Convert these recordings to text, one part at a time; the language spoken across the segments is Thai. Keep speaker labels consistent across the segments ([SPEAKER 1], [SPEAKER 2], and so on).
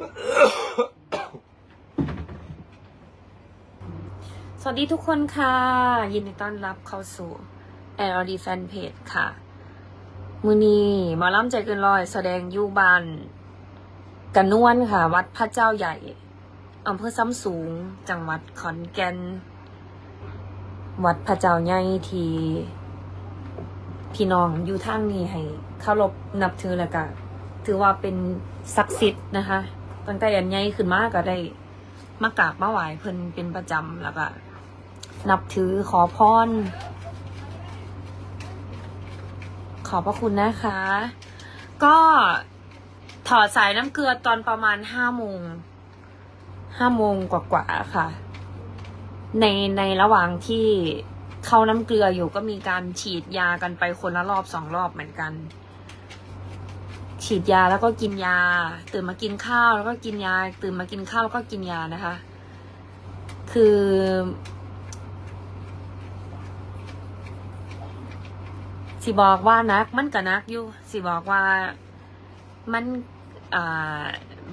[SPEAKER 1] สวัสดีทุกคนค่ะ ยินดีต้อนรับเข้าสู่ LD Fan Page ค่ะ มือนีหมาล่ำใจเกินร้อย แสดงยูบานกันนวนค่ะ วัดพระเจ้าใหญ่อำเภอซ้ำสูง จังหวัดขอนแก่น วัดพระเจ้าใหญ่ทีพี่น้องอยู่ทางนี้ให้เคารพนับถือแล้วก็ถือว่าเป็นศักดิ์สิทธิ์นะคะ ตั้งแต่อันใหญ่ขึ้นมาก็ได้มากราบมาไหว้เพิ่นเป็นประจำแล้วก็นับถือขอพร ขอบพระคุณนะคะ ก็ถอดสายน้ำเกลือตอนประมาณห้าโมงห้าโมงกว่าๆค่ะ ในในระหว่างที่เข้าน้ำเกลืออยู่ก็มีการฉีดยากันไปคนละรอบสองรอบเหมือนกัน ฉีดยาแล้วก็กินยา ตื่นมากินข้าวแล้วก็กินยา ตื่นมากินข้าวแล้วก็กินยานะคะ คือ สิบอกว่านัก มันก็นักอยู่ สิบอกว่ามันอ่า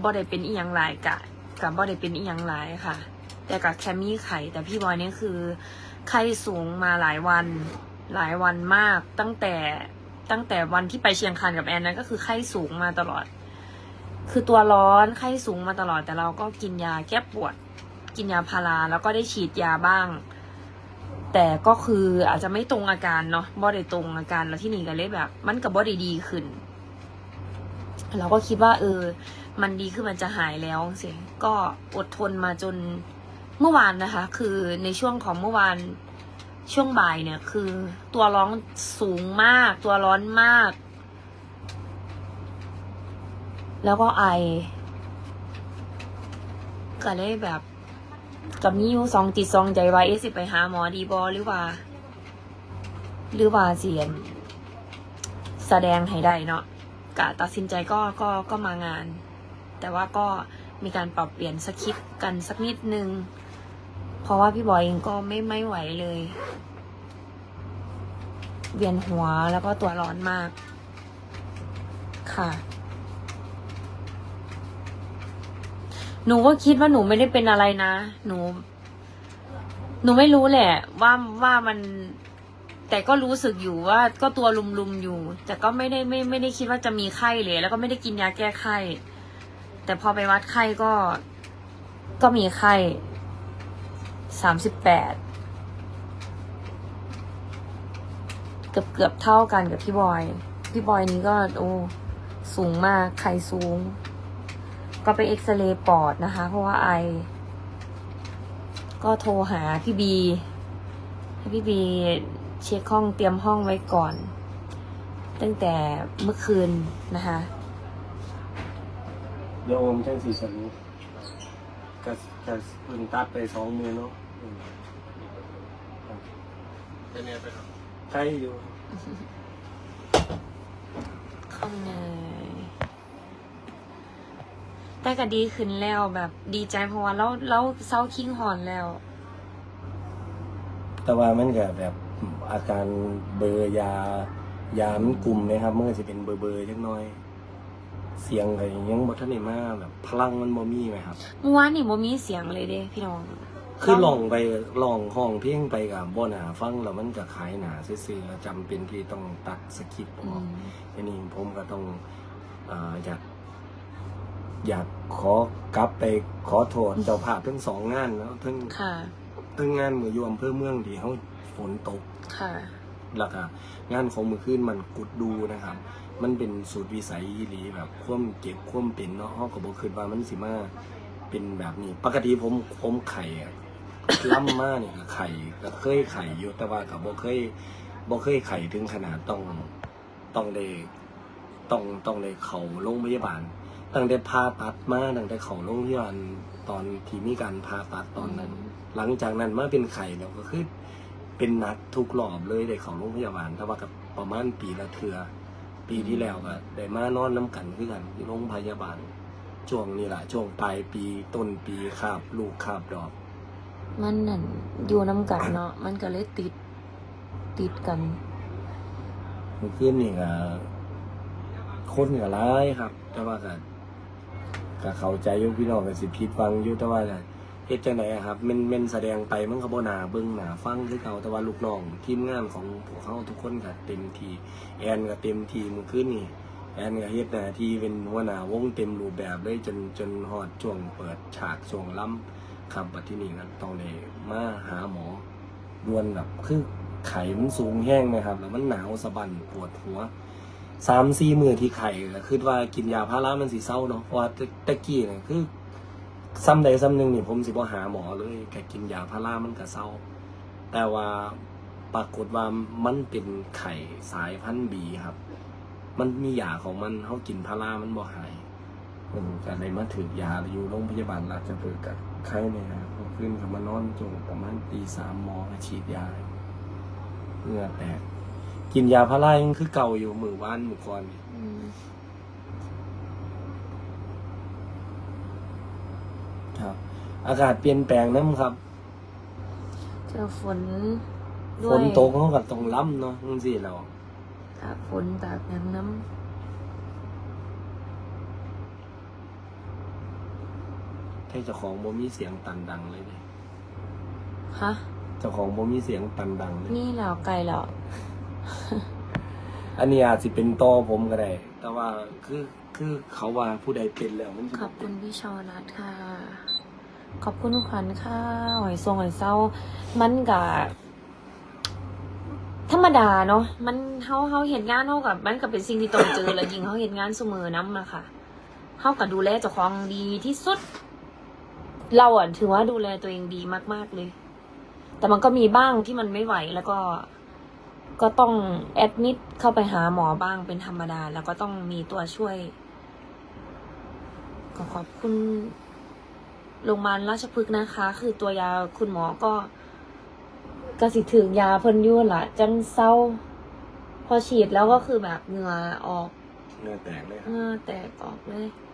[SPEAKER 1] บ่ได้เป็นอีหยังหลายกะกับบ่ได้เป็นอีหยังหลายค่ะ แต่กับแค่มีไข่แต่พี่บอยนี่คือไข้สูงมาหลายวัน หลายวันมากตั้งแต่ ตั้งแต่วันที่ไปเชียงคานกับแอนนั้นก็คือไข้สูงมาตลอด คือตัวร้อนไข้สูงมาตลอด แต่เราก็กินยาแก้ปวด กินยาพาราแล้วก็ได้ฉีดยาบ้าง แต่ก็คืออาจจะไม่ตรงอาการเนาะบ่ได้ตรงอาการแล้วที่นี่ก็เลยแบบ มันกับบ่ได้ดีขึ้น เราก็คิดว่า เออ มันดีขึ้นมันจะหายแล้วสิก็อดทนมาจนเมื่อวานนะคะ คือในช่วงของเมื่อวาน ช่วงบ่ายเนี่ย คือตัวร้องสูงมาก ตัวร้อนมาก แล้วก็ไอก็เลยแบบกับมีอยู่สองจิตสองใจว่าเอสิไปหาหมอดีบอหรือว่า หรือว่าเสียน แสดงให้ได้เนาะกะตัดสินใจก็ก็ก็มางาน แต่ว่าก็มีการปรับเปลี่ยนสคริปต์กันสักนิดนึง เพราะว่าพี่บอยเองก็ไม่ไม่ไหวเลย เวียนหัวแล้วก็ตัวร้อนมาก ค่ะ หนูก็คิดว่าหนูไม่ได้เป็นอะไรนะ หนู หนูไม่รู้แหละ ว่าว่ามันแต่ก็รู้สึกอยู่ว่าก็ตัวลุมๆอยู่ แต่ก็ไม่ได้ไม่ไม่ได้คิดว่าจะมีไข้เลยแล้วก็ไม่ได้กินยาแก้ไข้ แต่พอไปวัดไข้ก็ก็มีไข้ สามสิบแปดเกือบเกือบเท่ากันกับพี่บอย พี่บอยนี้ก็โอ้สูงมากไข้สูง ก็ไปเอ็กซเรย์ปอดนะคะ เพราะว่าไอ ก็โทรหาพี่บีให้พี่บีเช็คห้องเตรียมห้องไว้ก่อน ตั้งแต่เมื่อคืนนะคะ
[SPEAKER 2] เดี๋ยวผมจังสีสรุปก็จะเพิ่งตัดไปสองมือเนาะ
[SPEAKER 3] เป็นไงไปครับ
[SPEAKER 2] ใกล้อยู่
[SPEAKER 1] ข้างในแต่ก็ดีขึ้นแล้วแบบดีใจเพราะว่าเราเราเศร้าคิงหอนแล้ว
[SPEAKER 2] แต่ว่ามันก็แบบอาการเบลอร์ยายามันกลุ่มไหมครับมันก็จะเป็นเบอร์เบอร์ๆจักหน้อย เสียงก็ยังบ่ทันได้มาแบบพลังมันบ่มีไหมครับ
[SPEAKER 1] เมื่อวานนี่บ่มีเสียงเลยเด้พี่น้อง
[SPEAKER 2] คือลองไปลองห้องเพียงไปกับบ่หนาฟังแล้วมันก็ขายหนาซื่อๆจำเป็นที่ต้องตัดสคริปต์อ
[SPEAKER 1] อื
[SPEAKER 2] อก
[SPEAKER 1] ม
[SPEAKER 2] ทีนี้ผมก็ต้องเอ่ออยากอยากขอกลับไปขอโทษเจ้าภาพทั้งสองงานแล้วทั้ง
[SPEAKER 1] ค่ะ
[SPEAKER 2] ทั้งงานมืออยู่อำเภอเมืองที่เขาฝนตก
[SPEAKER 1] ค่ะ
[SPEAKER 2] แล้วก็งานของมือขึ้นมันกุดดูนะครับ มันเป็นสูตรวิสัยอีหลีแบบคว่ำเจ็บคว่ำเป็นเนาะเขาก็บอกคืนว่ามันสิมาเป็นแบบนี้ ปกติผมผมไข่อะ ล่ำมากเนี่ยไข่ก็เคยไข่อยู่แต่ว่ากับบ่เคยบ่เคยไข่ถึงขนาดต้องต้องได้ต้องต้องได้เขาโรงพยาบาลตั้งแต่ผ่าตัดมาตั้งแต่เขาโรงพยาบาลตอนที่มีการผ่าตัดตอนนั้น หลังจากนั้นมาเป็นไข่แล้วก็คือเป็นนัดทุกรอบเลยได้เขาโรงพยาบาลแต่ว่ากับประมาณปีละเทือปีที่แล้วก็ได้มานอนน้ำกันคือกันที่โรงพยาบาลช่วงนี้แหละช่วงปลายปีต้นปีคาบลูกคาบดอก
[SPEAKER 1] มันนั่นอยู่น้ำกันเนาะมันก็เลยติด ติดกัน
[SPEAKER 2] เมื่อคืนนี่ก็คนก็ร้ายครับ แต่ว่าก็ก็เข้าใจอยู่พี่น้องก็สิผิดฟังอยู่แต่ว่าเฮ็ดจังไดอะครับแมันแมันแสดงไปมันก็บ่น่าเบิ่งหนาฟังคือเก่าแต่ว่าลูกน้องทีมงานของพวกเขาทุกคนก็เต็มที่แอนก็เต็มที่มื้อคืนนี่แอนก็เฮ็ดหน้าที่เป็นหัวหน้าวงเต็มรูปแบบเลยจนจนฮอดช่วงเปิดฉากช่วงล้ำ ครับบัดที่นี่ก็ต้องได้มาหาหมอด่วนแบบคือไข้มันสูงแห้งนะครับ แล้วมันหนาวสะบันปวดหัวสามสี่มือที่ไข่ก็คือว่ากินยาพารามันสิเศร้าเนาะเพราะว่าตะกี้เนี่ยคือซ้ำใดซ้ำหนึ่งนี่ผมสิบ่หาหมอเลยแค่กินยาพารามันก็เศร้า แต่ว่าปรากฏว่ามันเป็นไข่สายพันธุ์บีครับ มันมียาของมันเขากินพารามันบ่หายผมก็เลยมาถือยาอยู่โรงพยาบาลราชพฤกษ์กับ ไข้เนี่ยครับพอขึ้นเขามานอนจงประมาณตีสามหมอก็ฉีดยาเหงื่อแตก กินยาพารายังคือเก่าอยู่มือว่านมือก่อนนี่
[SPEAKER 1] อืม
[SPEAKER 2] ครับ อากาศเปลี่ยนแปลงน้ำครับ
[SPEAKER 1] เจอฝนด้
[SPEAKER 2] ฝ
[SPEAKER 1] วย
[SPEAKER 2] นตกเขากับตรงล้ำเนาะจังซี่เรา
[SPEAKER 1] ตากฝนตากน้ำน้
[SPEAKER 2] แค่เจ้าของบ่มีเสียงตันดังเลยเนี่ยำ
[SPEAKER 1] ฮะ
[SPEAKER 2] เจ้าของบ่มีเสียงตันดังเลย
[SPEAKER 1] นี่แล้วไกลแล้ว
[SPEAKER 2] อันนี้อาจสิเป็นต่อผมก็ได้ แต่ว่าคือคือเขาว่าผู้ใดเป็นแล้วมันสิ
[SPEAKER 1] ขอบคุณพี่ชอนัทค่ะ ขอบคุณขวัญค่ะหอยทรงหอยเศร้า มันกะธรรมดาเนาะ มันเฮาเฮาเห็นงานเฮากับมันก็เป็นสิ่งที่ต้องเจอ แล้วยิ่งเฮาเห็นงานเสมอน้ำนะคะเฮาก็ดูแลเจ้าของดีที่สุด เราอะถือว่าดูแลตัวเองดีมาก ๆเลย แต่มันก็มีบ้างที่มันไม่ไหวแล้วก็ก็ต้องแอดมิดเข้าไปหาหมอบ้างเป็นธรรมดา แล้วก็ต้องมีตัวช่วยก็ขอบคุณโรงพยาบาลราชพฤกษ์นะคะ คือตัวยาคุณหมอก็กระสิถึงยาเพิ่นอยุ่นละจังเศร้า พอฉีดแล้วก็คือแบบเหงื่อออก
[SPEAKER 2] เหงื่อแตกเลยครับ
[SPEAKER 1] เหงื่อแตกออกเลย
[SPEAKER 2] อ